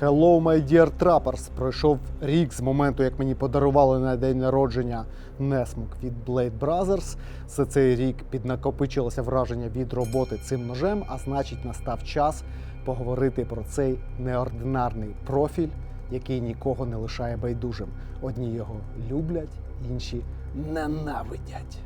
Hello, my dear trappers! Пройшов рік з моменту, як мені подарували на день народження Несмук від Blade Brothers. За цей рік піднакопичилося враження від роботи цим ножем, а значить, настав час поговорити про цей неординарний профіль, який нікого не лишає байдужим. Одні його люблять, інші ненавидять.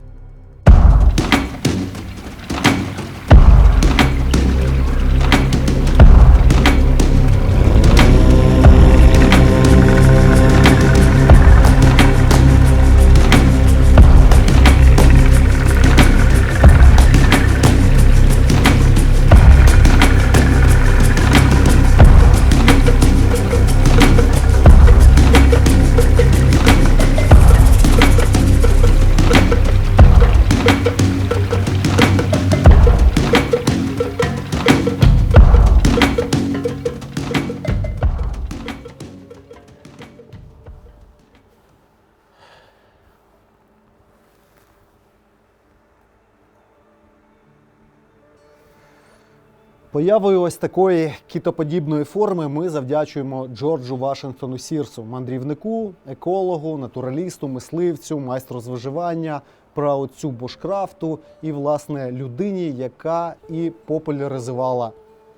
Появою ось такої кітоподібної форми ми завдячуємо Джорджу Вашингтону Сірсу, мандрівнику, екологу, натуралісту, мисливцю, майстру з виживання, праотцю бушкрафту і, власне, людині, яка і популяризувала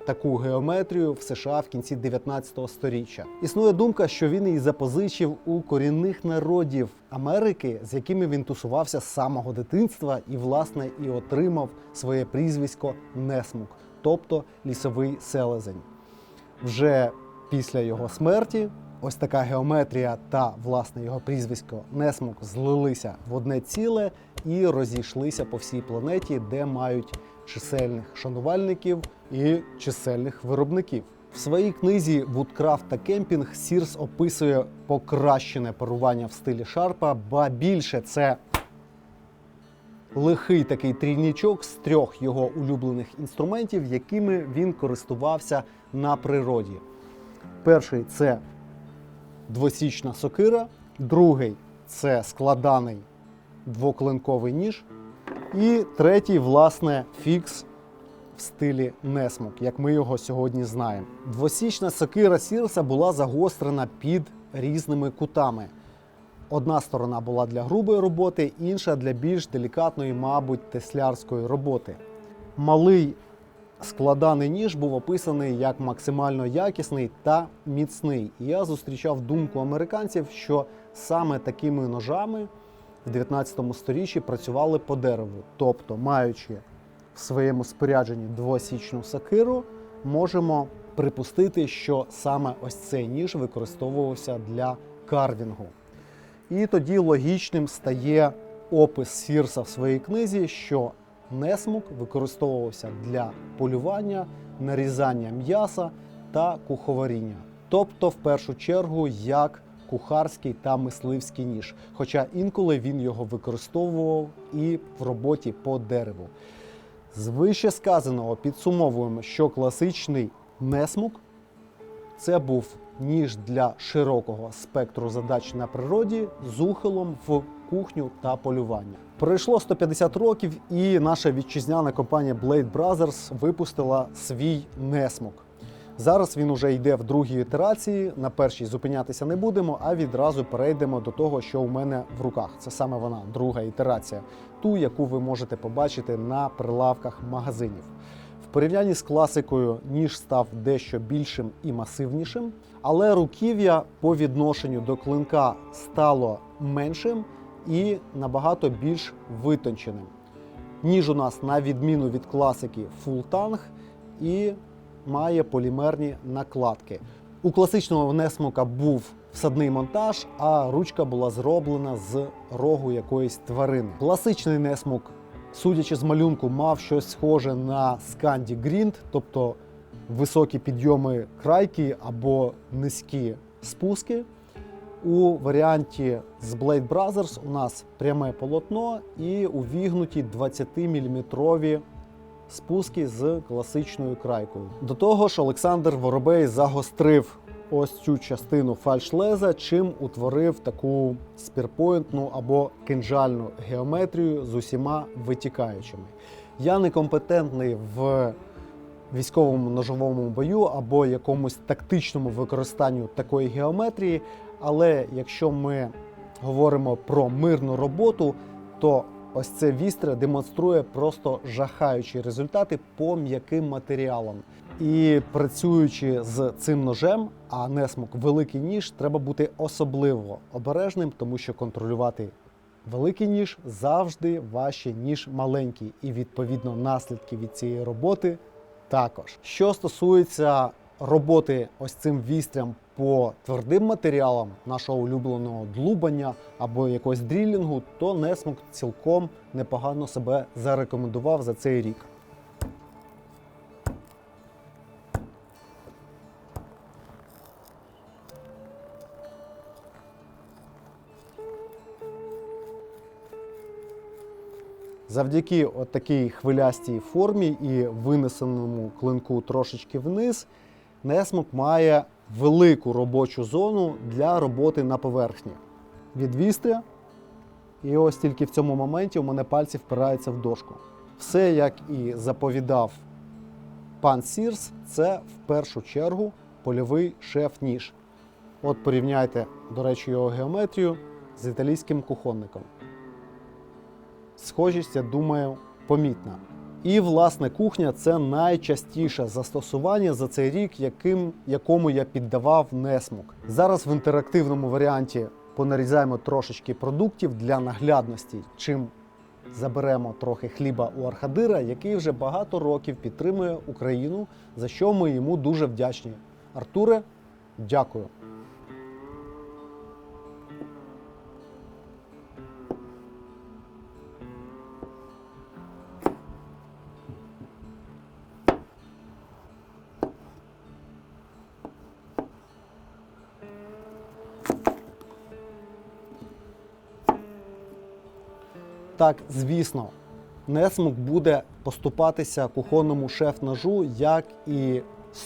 таку геометрію в США в кінці 19 століття. Існує думка, що він її запозичив у корінних народів Америки, з якими він тусувався з самого дитинства, і, власне, і отримав своє прізвисько Несмук, тобто лісовий селезень. Вже після його смерті ось така геометрія та власне його прізвисько Несмук злилися в одне ціле і розійшлися по всій планеті, де мають чисельних шанувальників і чисельних виробників. В своїй книзі Вудкрафт та кемпінг Сірс описує покращене парування в стилі Шарпа, ба більше це лихий такий трійничок з трьох його улюблених інструментів, якими він користувався на природі. Перший це двосічна сокира, другий це складаний двоклинковий ніж, і третій, власне, фікс в стилі Несмук, як ми його сьогодні знаємо. Двосічна сокира Сірса була загострена під різними кутами. Одна сторона була для грубої роботи, інша для більш делікатної, мабуть, теслярської роботи. Малий складаний ніж був описаний як максимально якісний та міцний. І я зустрічав думку американців, що саме такими ножами в 19 сторіччі працювали по дереву. Тобто, маючи в своєму спорядженні двосічну сакиру, можемо припустити, що саме ось цей ніж використовувався для карвінгу. І тоді логічним стає опис Сірса в своїй книзі, що несмук використовувався для полювання, нарізання м'яса та куховаріння. Тобто, в першу чергу, як кухарський та мисливський ніж. Хоча інколи він його використовував і в роботі по дереву. З вище сказаного підсумовуємо, що класичний несмук це був ніж для широкого спектру задач на природі з ухилом в кухню та полювання. Пройшло 150 років, і наша вітчизняна компанія Blade Brothers випустила свій несмук. Зараз він уже йде в другій ітерації. На першій зупинятися не будемо, а відразу перейдемо до того, що у мене в руках. Це саме вона, друга ітерація, ту, яку ви можете побачити на прилавках магазинів. В порівнянні з класикою ніж став дещо більшим і масивнішим, але руків'я по відношенню до клинка стало меншим і набагато більш витонченим. Ніж у нас, на відміну від класики, Full Tang і має полімерні накладки. У класичного Несмока був всадний монтаж, а ручка була зроблена з рогу якоїсь тварини. Класичний Несмок, судячи з малюнку, мав щось схоже на Scandi Grind, тобто високі підйоми крайки або низькі спуски. У варіанті з Blade Brothers у нас пряме полотно і увігнуті 20-мм спуски з класичною крайкою. До того ж, Олександр Воробей загострив ось цю частину фальшлеза, чим утворив таку спірпойнтну або кинжальну геометрію з усіма витікаючими. Я некомпетентний в військовому ножовому бою або якомусь тактичному використанню такої геометрії. Але якщо ми говоримо про мирну роботу, то ось це вістря демонструє просто жахаючі результати по м'яким матеріалам. І працюючи з цим ножем, а несмок великий ніж, треба бути особливо обережним, тому що контролювати великий ніж завжди важче, ніж маленький, і відповідно наслідки від цієї роботи також. Що стосується роботи ось цим вістрям по твердим матеріалам нашого улюбленого длубання або якогось дрілінгу, то Несмук цілком непогано себе зарекомендував за цей рік. Завдяки от такій хвилястій формі і винесеному клинку трошечки вниз, Несмок має велику робочу зону для роботи на поверхні. Від вістря, і ось тільки в цьому моменті у мене пальці впираються в дошку. Все, як і заповідав пан Сірс, це в першу чергу польовий шеф-ніж. От порівняйте, до речі, його геометрію з італійським кухонником схожість, я думаю, помітна. І власне кухня це найчастіше застосування за цей рік, яким, якому я піддавав несмук. Зараз в інтерактивному варіанті понарізаємо трошечки продуктів для наглядності, чим заберемо трохи хліба у Архадира, який вже багато років підтримує Україну, за що ми йому дуже вдячні. Артуре, дякую. Так, звісно, Несмук буде поступатися кухонному шеф-ножу, як і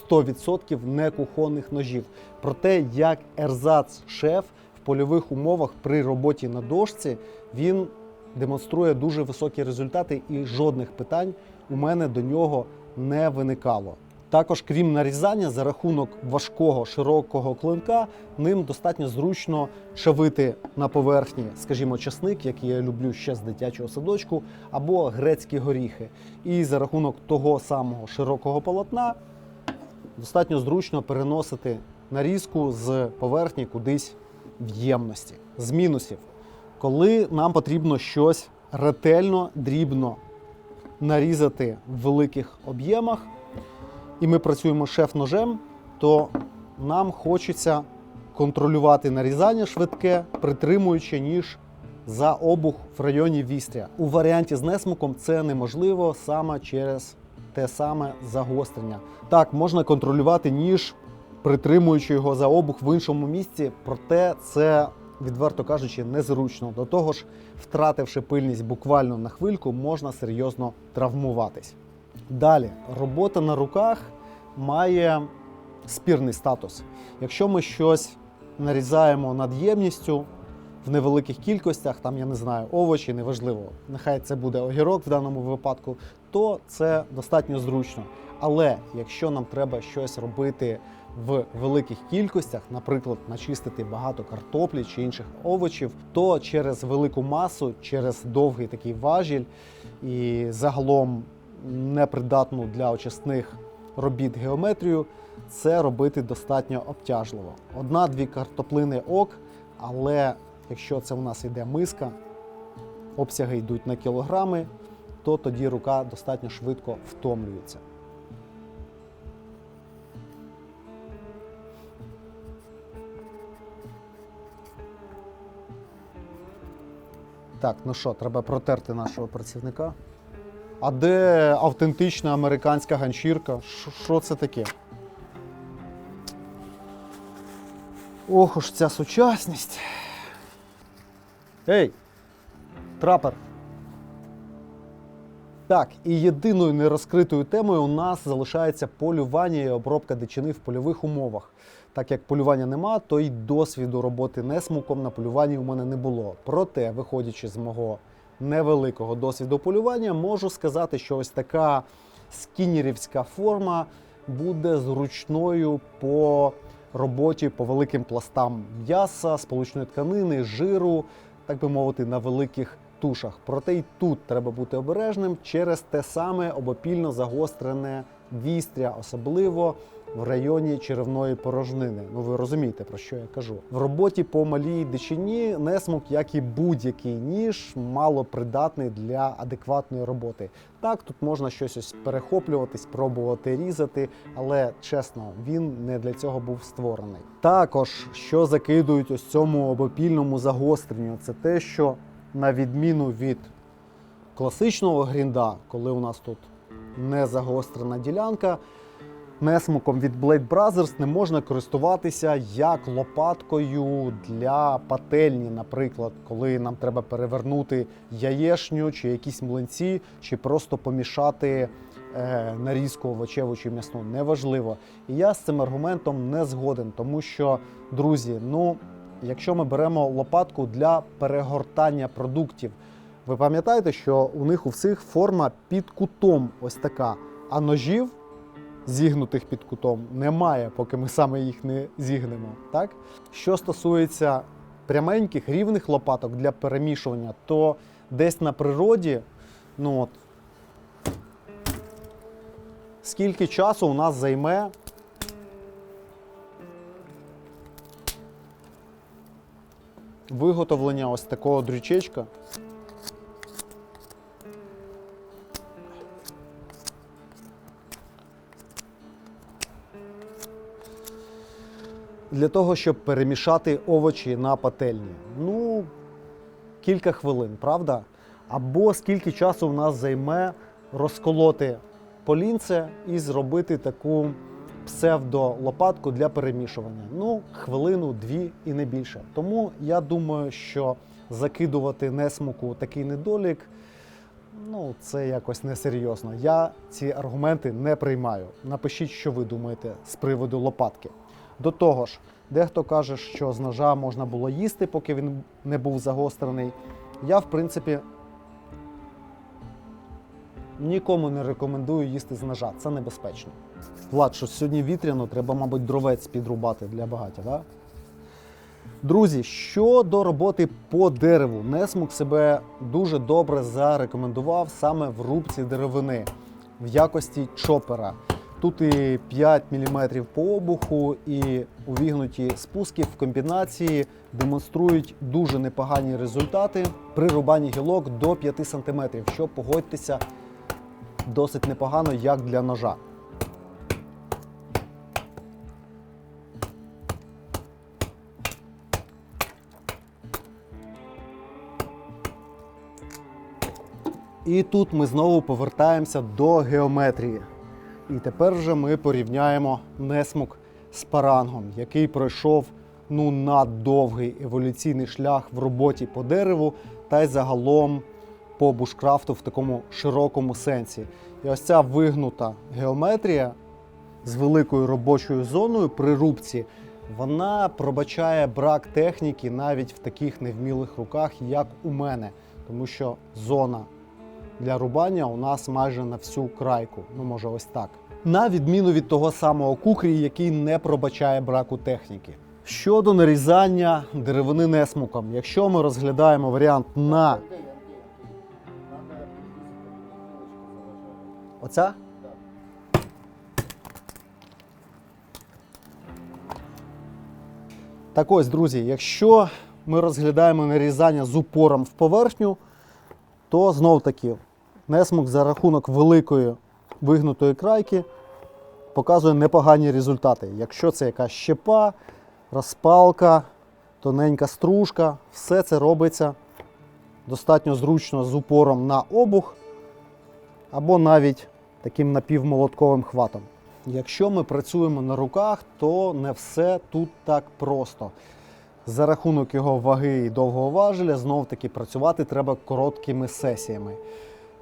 100% некухонних ножів. Проте, як ерзац-шеф в польових умовах при роботі на дошці, він демонструє дуже високі результати, і жодних питань у мене до нього не виникало. Також, крім нарізання, за рахунок важкого широкого клинка, ним достатньо зручно шавити на поверхні, скажімо, часник, який я люблю ще з дитячого садочку, або грецькі горіхи. І за рахунок того самого широкого полотна достатньо зручно переносити нарізку з поверхні кудись в ємності. З мінусів, коли нам потрібно щось ретельно, дрібно нарізати в великих об'ємах і ми працюємо шеф-ножем, то нам хочеться контролювати нарізання швидке, притримуючи ніж за обух в районі вістря. У варіанті з несмуком це неможливо саме через те саме загострення. Так, можна контролювати ніж, притримуючи його за обух в іншому місці, проте це. Відверто кажучи, незручно. До того ж, втративши пильність буквально на хвильку, можна серйозно травмуватись. Далі, робота на руках має спірний статус. Якщо ми щось нарізаємо над ємністю в невеликих кількостях, там я не знаю, овочі, неважливо, нехай це буде огірок в даному випадку, то це достатньо зручно. Але якщо нам треба щось робити в великих кількостях, наприклад, начистити багато картоплі чи інших овочів, то через велику масу, через довгий такий важіль і загалом непридатну для очисних робіт геометрію, це робити достатньо обтяжливо. Одна-дві картоплини ок, але якщо це у нас йде миска, обсяги йдуть на кілограми, то тоді рука достатньо швидко втомлюється. Так, ну що, треба протерти нашого працівника. А де автентична американська ганчірка? Що- це таке? Ох уж ця сучасність. Ей! Трапер. Так, і єдиною нерозкритою темою у нас залишається полювання і обробка дичини в польових умовах. Так як полювання нема, то й досвіду роботи несмуком на полюванні у мене не було. Проте, виходячи з мого невеликого досвіду полювання, можу сказати, що ось така скінерівська форма буде зручною по роботі по великим пластам м'яса, сполучної тканини, жиру, так би мовити, на великих тушах. Проте й тут треба бути обережним через те саме обопільно загострене вістря, особливо в районі черевної порожнини. Ну ви розумієте про що я кажу. В роботі по малій дичині несмук, як і будь-який ніж, мало придатний для адекватної роботи. Так, тут можна щось ось перехоплюватись, пробувати різати, але чесно, він не для цього був створений. Також що закидують ось цьому обопільному загостренню, це те, що на відміну від класичного грінда, коли у нас тут не загострена ділянка, несмуком від Blade Brothers не можна користуватися як лопаткою для пательні, наприклад, коли нам треба перевернути яєшню чи якісь млинці, чи просто помішати е, нарізку овочеву чи м'ясну. Неважливо. І я з цим аргументом не згоден, тому що, друзі, ну, якщо ми беремо лопатку для перегортання продуктів, ви пам'ятаєте, що у них у всіх форма під кутом ось така, а ножів зігнутих під кутом немає, поки ми саме їх не зігнемо. Так? Що стосується пряменьких рівних лопаток для перемішування, то десь на природі, ну от, скільки часу у нас займе виготовлення ось такого дрючечка. Для того, щоб перемішати овочі на пательні. Ну, кілька хвилин, правда? Або скільки часу у нас займе розколоти полінце і зробити таку псевдолопатку для перемішування. Ну, хвилину, дві і не більше. Тому я думаю, що закидувати несмуку такий недолік. Ну, це якось несерйозно. Я ці аргументи не приймаю. Напишіть, що ви думаєте з приводу лопатки. До того ж, дехто каже, що з ножа можна було їсти, поки він не був загострений. Я, в принципі, нікому не рекомендую їсти з ножа. Це небезпечно. Влад, що сьогодні вітряно, треба, мабуть, дровець підрубати для багаття, так? Друзі, щодо роботи по дереву, Несмук себе дуже добре зарекомендував саме в рубці деревини в якості чопера. Тут і 5 мм по обуху, і увігнуті спуски в комбінації демонструють дуже непогані результати при рубанні гілок до 5 см, що погодьтеся досить непогано, як для ножа. І тут ми знову повертаємося до геометрії. І тепер вже ми порівняємо несмук з парангом, який пройшов ну наддовгий еволюційний шлях в роботі по дереву та й загалом по бушкрафту в такому широкому сенсі. І ось ця вигнута геометрія з великою робочою зоною при рубці, вона пробачає брак техніки навіть в таких невмілих руках, як у мене, тому що зона для рубання у нас майже на всю крайку. Ну, може, ось так. На відміну від того самого кукрі, який не пробачає браку техніки. Щодо нарізання деревини несмуком, якщо ми розглядаємо варіант на оця. Так ось, друзі, якщо ми розглядаємо нарізання з упором в поверхню, то знов таки несмук за рахунок великої вигнутої крайки показує непогані результати. Якщо це якась щепа, розпалка, тоненька стружка, все це робиться достатньо зручно з упором на обух або навіть таким напівмолотковим хватом. Якщо ми працюємо на руках, то не все тут так просто. За рахунок його ваги і довгого важеля, знов таки працювати треба короткими сесіями.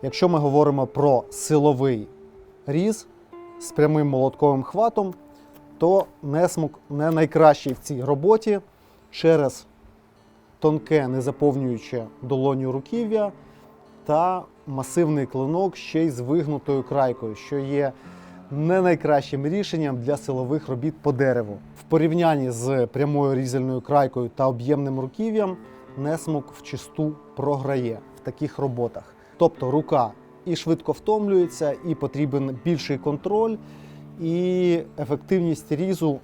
Якщо ми говоримо про силовий різ з прямим молотковим хватом, то несмук не найкращий в цій роботі через тонке, не заповнююче долоню руків'я та масивний клинок ще й з вигнутою крайкою, що є не найкращим рішенням для силових робіт по дереву. В порівнянні з прямою різальною крайкою та об'ємним руків'ям несмук вчисту програє в таких роботах. Тобто рука і швидко втомлюється, і потрібен більший контроль, і ефективність різу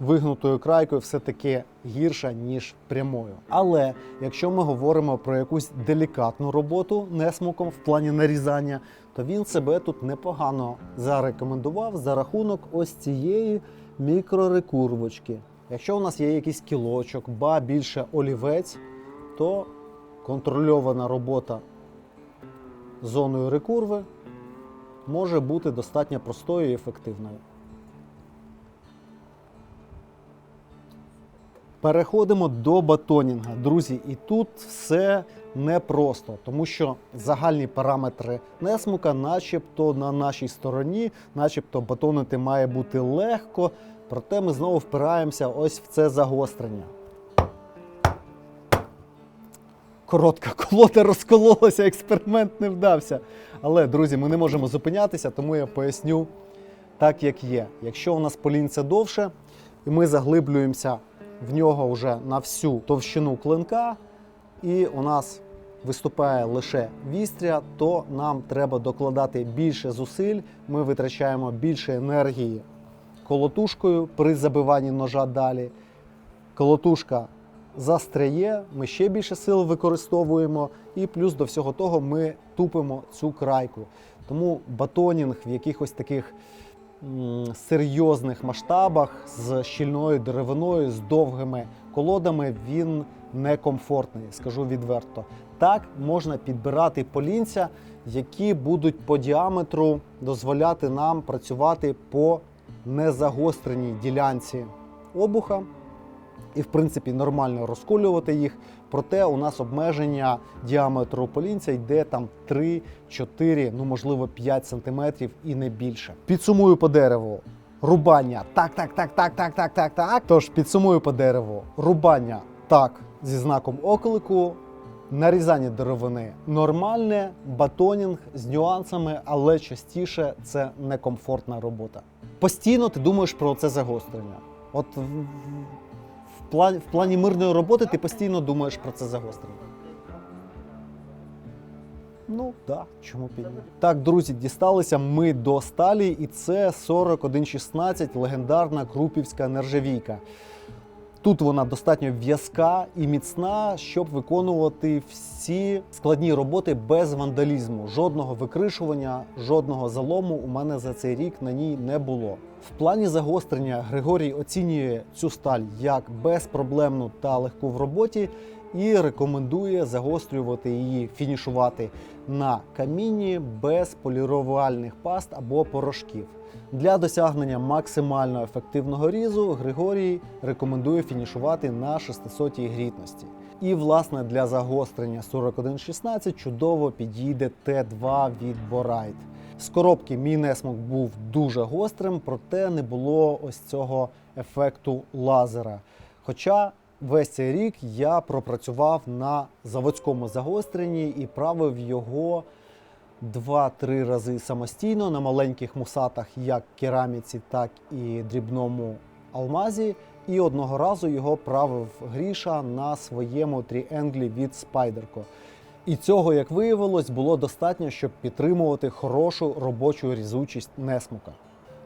вигнутою крайкою все-таки гірша, ніж прямою. Але якщо ми говоримо про якусь делікатну роботу несмуком в плані нарізання, то він себе тут непогано зарекомендував за рахунок ось цієї мікрорекурвочки. Якщо у нас є якийсь кілочок, ба більше олівець, то контрольована робота зоною рекурви може бути достатньо простою і ефективною. Переходимо до батонінга. Друзі, і тут все непросто, тому що загальні параметри несмука, начебто на нашій стороні, начебто батонити має бути легко, проте ми знову впираємося ось в це загострення. Коротка колода розкололася, експеримент не вдався. Але, друзі, ми не можемо зупинятися, тому я поясню так, як є. Якщо у нас полінце довше, і ми заглиблюємося в нього вже на всю товщину клинка, і у нас виступає лише вістря, то нам треба докладати більше зусиль, ми витрачаємо більше енергії колотушкою при забиванні ножа далі. Колотушка застряє, ми ще більше сил використовуємо, і плюс до всього того ми тупимо цю крайку. Тому батонінг в якихось таких серйозних масштабах з щільною деревиною, з довгими колодами, він некомфортний, скажу відверто. Так можна підбирати полінця, які будуть по діаметру дозволяти нам працювати по незагостреній ділянці обуха і, в принципі, нормально розколювати їх. Проте у нас обмеження діаметру полінця йде там 3, 4, ну можливо 5 сантиметрів і не більше. Підсумую по дереву. Рубання так, так, так, так, так, так, так, так. Тож підсумую по дереву. Рубання так зі знаком оклику. Нарізання деревини нормальне, батонінг з нюансами, але частіше це некомфортна робота. Постійно ти думаєш про це загострення. От плані, в плані мирної роботи ти постійно думаєш про це загострення. Ну так, чому б ні. Так, друзі, дісталися ми до сталі, і це 4116 легендарна крупівська нержавійка. Тут вона достатньо в'язка і міцна, щоб виконувати всі складні роботи без вандалізму. Жодного викришування, жодного залому у мене за цей рік на ній не було. В плані загострення Григорій оцінює цю сталь як безпроблемну та легку в роботі і рекомендує загострювати її, фінішувати на камінні без полірувальних паст або порошків. Для досягнення максимально ефективного різу Григорій рекомендує фінішувати на 600 грітності. І власне для загострення 4116 чудово підійде Т2 від Borite. З коробки мій несмок був дуже гострим, проте не було ось цього ефекту лазера. Хоча весь цей рік я пропрацював на заводському загостренні і правив його два-три рази самостійно на маленьких мусатах, як кераміці, так і дрібному алмазі. І одного разу його правив Гріша на своєму тріенглі від Спайдерко. І цього, як виявилось, було достатньо, щоб підтримувати хорошу робочу різучість несмука.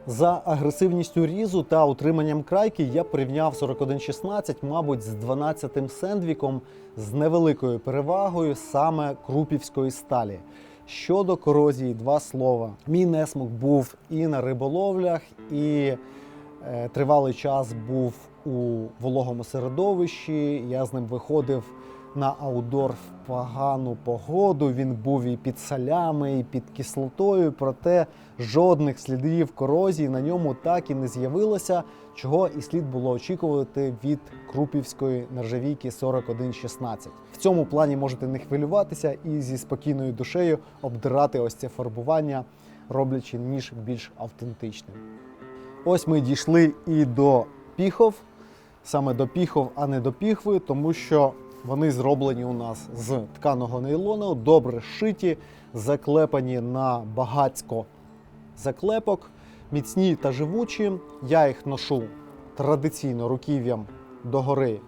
За агресивністю різу та утриманням крайки я порівняв 4116, мабуть, з 12-тим сендвіком з невеликою перевагою саме крупівської сталі. Щодо корозії, два слова. Мій несмук був і на риболовлях, і е, тривалий час був у вологому середовищі. Я з ним виходив на аудор в погану погоду. Він був і під солями, і під кислотою. Проте жодних слідів корозії на ньому так і не з'явилося, чого і слід було очікувати від крупівської нержавійки 4116. В цьому плані можете не хвилюватися і зі спокійною душею обдирати ось це фарбування, роблячи ніж більш автентичним. Ось ми дійшли і до піхов, саме до піхов, а не до піхви, тому що Вони зроблені у нас з тканого нейлону, добре зшиті, заклепані на багацько заклепок, міцні та живучі. Я їх ношу традиційно руків'ям догори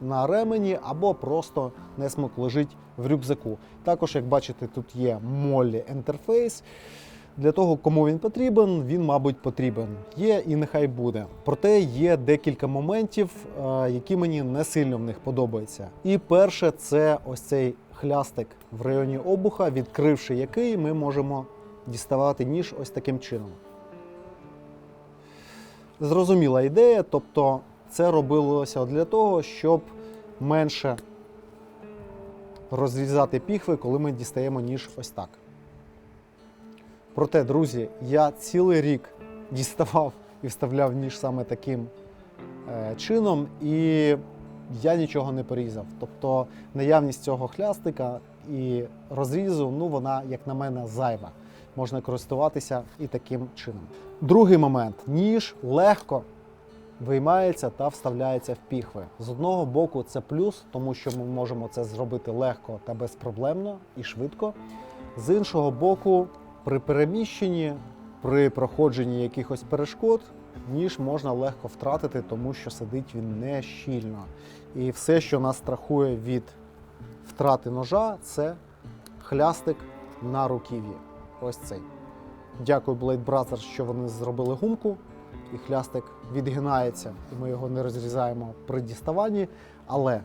на ремені або просто несмок лежить в рюкзаку. Також, як бачите, тут є Моллі інтерфейс. Для того, кому він потрібен, він, мабуть, потрібен. Є і нехай буде. Проте є декілька моментів, е, які мені не сильно в них подобаються. І перше, це ось цей хлястик в районі обуха, відкривши який, ми можемо діставати ніж ось таким чином. Зрозуміла ідея, тобто це робилося для того, щоб менше розрізати піхви, коли ми дістаємо ніж ось так. Проте, друзі, я цілий рік діставав і вставляв ніж саме таким е, чином, і я нічого не порізав. Тобто наявність цього хлястика і розрізу, ну вона, як на мене, зайва. Можна користуватися і таким чином. Другий момент: ніж легко виймається та вставляється в піхви. З одного боку, це плюс, тому що ми можемо це зробити легко та безпроблемно і швидко. З іншого боку, при переміщенні, при проходженні якихось перешкод, ніж можна легко втратити, тому що сидить він не щільно. І все, що нас страхує від втрати ножа, це хлястик на руків'ї. Ось цей. Дякую Blade Brothers, що вони зробили гумку, і хлястик відгинається, і ми його не розрізаємо при діставанні. Але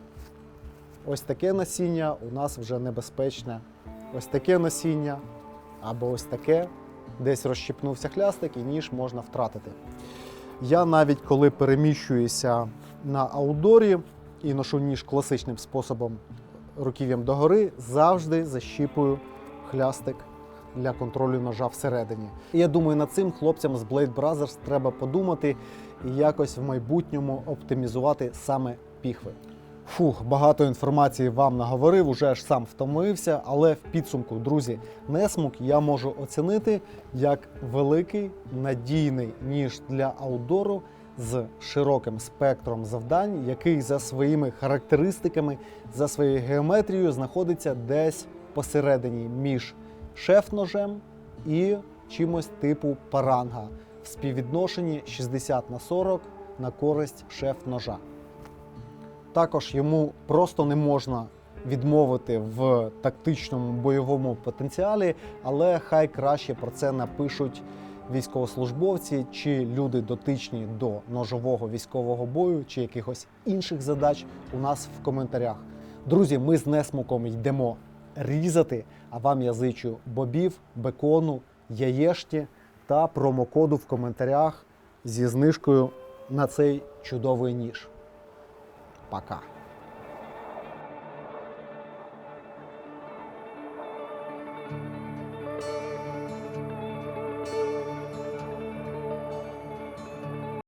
ось таке насіння у нас вже небезпечне. Ось таке насіння або ось таке. Десь розщипнувся хлястик і ніж можна втратити. Я навіть коли переміщуюся на аудорі і ношу ніж класичним способом руків'ям догори, завжди защіпую хлястик для контролю ножа всередині. І я думаю, над цим хлопцям з Blade Brothers треба подумати і якось в майбутньому оптимізувати саме піхви. Фух, багато інформації вам наговорив, уже аж сам втомився, але в підсумку, друзі, несмук я можу оцінити як великий надійний ніж для аудору з широким спектром завдань, який за своїми характеристиками, за своєю геометрією знаходиться десь посередині між шеф-ножем і чимось типу паранга в співвідношенні 60 на 40 на користь шеф-ножа. Також йому просто не можна відмовити в тактичному бойовому потенціалі, але хай краще про це напишуть військовослужбовці чи люди дотичні до ножового військового бою чи якихось інших задач у нас в коментарях. Друзі, ми з Несмуком йдемо різати, а вам я зичу бобів, бекону, яєшті та промокоду в коментарях зі знижкою на цей чудовий ніж. pra cá.